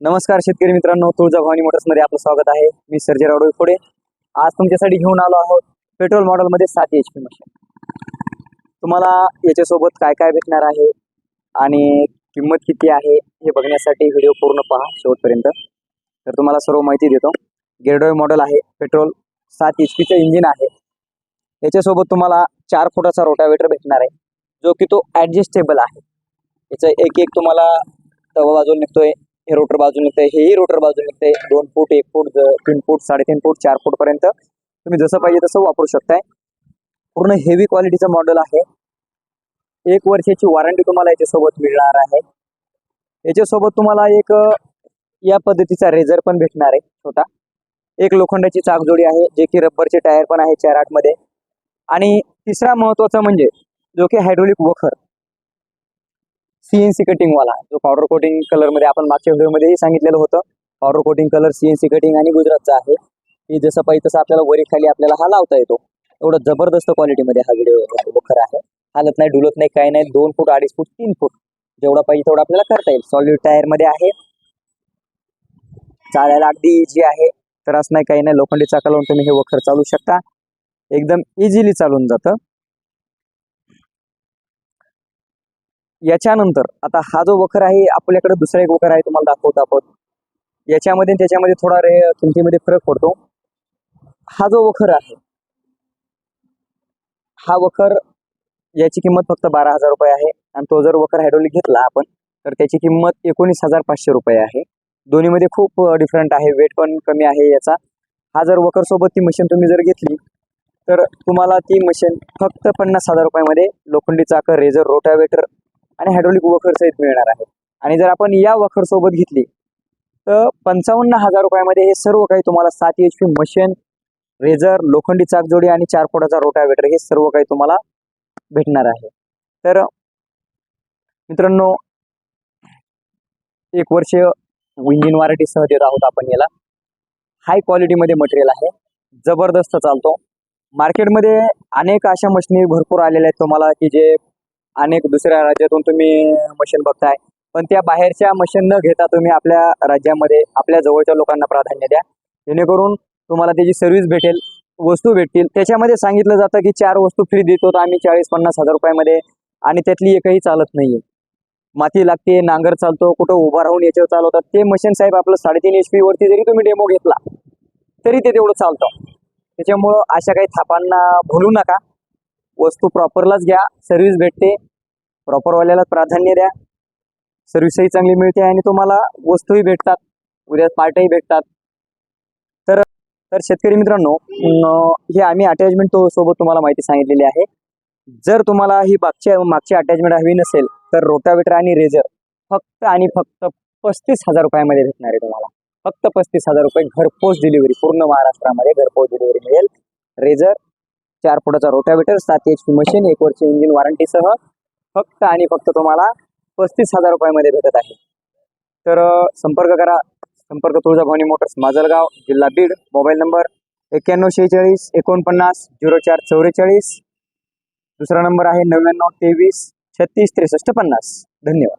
नमस्कार शेतकरी मित्रांनो तुळजाभवानी मोटर्समध्ये आपलं स्वागत आहे. मी सर्जेराव डोईफोडे. आज तुमच्यासाठी घेऊन आलो आहोत पेट्रोल मॉडेलमध्ये सात एच पी मशीन तुम्हाला याच्यासोबत काय काय भेटणार आहे आणि किंमत किती आहे हे बघण्यासाठी व्हिडिओ पूर्ण पहा शेवटपर्यंत. तर तुम्हाला सर्व माहिती देतो. गेरडोय मॉडेल आहे पेट्रोल सात एच पीचं इंजिन आहे. याच्यासोबत तुम्हाला चार फुटाचा रोटावेटर भेटणार आहे जो की तो ॲडजस्टेबल आहे. याचं एक एक तुम्हाला तवा बाजूला निघतोय. हे रोटर बाजून निघतंय हेही रोटर बाजून निघतंय. दोन फूट एक फूट तीन फूट साडेतीन फूट चार फूट पर्यंत. तुम्ही जसं पाहिजे तसं वापरू शकताय. पूर्ण हेवी क्वालिटीचं मॉडेल आहे. एक वर्षाची वॉरंटी तुम्हाला याच्यासोबत मिळणार आहे. याच्यासोबत तुम्हाला एक या पद्धतीचा रेझर पण भेटणार आहे छोटा. एक लोखंडाची चाकजोडी आहे जे की रब्बरचे टायर पण आहे चार आठमध्ये. आणि तिसरा महत्त्वाचा म्हणजे जो की हायड्रोलिक वखर. सीएनसी कटिंग वाला. जो पावडर कोटिंग कलरमध्ये आपण मागच्या व्हिडिओ मध्येही सांगितलेलं होतं. Powder coating colour CNC cutting आणि गुजरातचा आहे. की जसं पाहिजे तसं आपल्याला वरी खाली आपल्याला हा लावता येतो. एवढं जबरदस्त क्वालिटीमध्ये हा व्हिडिओ वखर आहे. हालत नाही डुलत नाही काही नाही. दोन फूट अडीच फूट तीन फूट. जेवढा पाहिजे तेवढा आपल्याला करता येईल. सॉलिड टायरमध्ये आहे. चालायला अगदी इझी आहे. त्रास नाही काही नाही. लोखंडी चाका लावून तुम्ही हे वखर चालू शकता. एकदम इझिली चालून जातं. याच्यानंतर आता हा जो वखर आहे आपल्याकडे दुसरा एक वखर आहे तुम्हाला दाखवतो आपण. याच्यामध्ये त्याच्यामध्ये थोडा रे किमतीमध्ये फरक पडतो. हा जो वखर आहे हा वखर याची किंमत फक्त बारा हजार रुपये आहे. आणि तो जर वखर हायड्रोलिक घेतला आपण तर त्याची किंमत एकोणीस हजार पाचशे रुपये आहे. दोन्हीमध्ये खूप डिफरंट आहे. वेट पण कमी आहे याचा. हा जर वखर सोबत ती मशीन तुम्ही जर घेतली तर तुम्हाला ती मशीन फक्त पन्नास हजार रुपयामध्ये लोखंडी चाकर रेझर रोटावेटर आणि हायड्रोलिक वखर सहित मिळणार आहे. आणि जर आपण या वखर सोबत घेतली तर पंचावन्न हजार रुपयामध्ये हे सर्व काही तुम्हाला सात एच पी मशीन रेझर लोखंडी चाकजोडी आणि चार फुटाचा रोटावेटर हे सर्व काही तुम्हाला भेटणार आहे. तर मित्रांनो एक वर्ष इंजिन वॉरंटीसह देत आहोत आपण याला. हाय क्वालिटीमध्ये मटेरियल आहे. जबरदस्त चालतो. मार्केटमध्ये अनेक अशा मशिनी भरपूर आलेल्या आहेत तुम्हाला की जे अनेक दुसऱ्या राज्यातून तुम्ही मशीन बघताय. पण त्या बाहेरच्या मशीन न घेता तुम्ही आपल्या राज्यामध्ये आपल्या जवळच्या लोकांना प्राधान्य द्या. जेणेकरून तुम्हाला त्याची सर्व्हिस भेटेल वस्तू भेटतील. त्याच्यामध्ये सांगितलं जातं की चार वस्तू फ्री देतो तर आम्ही चाळीस पन्नास हजार रुपयामध्ये आणि त्यातली एकही चालत नाहीये. माती लागते नांगर चालतो कुठं उभा राहून याच्यावर चालवतात. ते मशीन साहेब आपलं साडेतीन एच पी वरती जरी तुम्ही डेमो घेतला तरी ते तेवढं चालतं. त्याच्यामुळं अशा काही थापांना भुलू नका. वस्तू प्रॉपरलाच घ्या सर्व्हिस भेटते. प्रॉपरवाल्याला प्राधान्य द्या. सर्व्हिसही चांगली मिळते आणि तुम्हाला वस्तूही भेटतात. उद्या पार्टही भेटतात. तर तर शेतकरी मित्रांनो हे आम्ही अटॅचमेंट तो सोबत तुम्हाला माहिती सांगितलेली आहे. जर तुम्हाला ही मागच्या मागची अटॅचमेंट हवी नसेल तर रोटावेटर आणि रेझर फक्त आणि फक्त पस्तीस हजार रुपयामध्ये भेटणार आहे तुम्हाला. फक्त पस्तीस हजार रुपये घरपोच डिलिव्हरी पूर्ण महाराष्ट्रामध्ये घरपोच डिलिव्हरी मिळेल. रेझर चार फुटाचा रोटावेटर सात एच पी मशीन एक वर्ष इंजिन वॉरंटीसह फक्त आणि फक्त तुम्हाला पस्तीस हजार रुपयामध्ये भेटत आहे. तर संपर्क करा. संपर्क तुळजाभवानी मोटर्स माजलगाव जिल्हा बीड मोबाईल नंबर एक्क्याण्णव शेहेचाळीस एकोणपन्नास झिरो चार चौवेचाळीस दुसरा नंबर आहे नव्याण्णव तेवीस छत्तीस त्रेसष्ट पन्नास. धन्यवाद.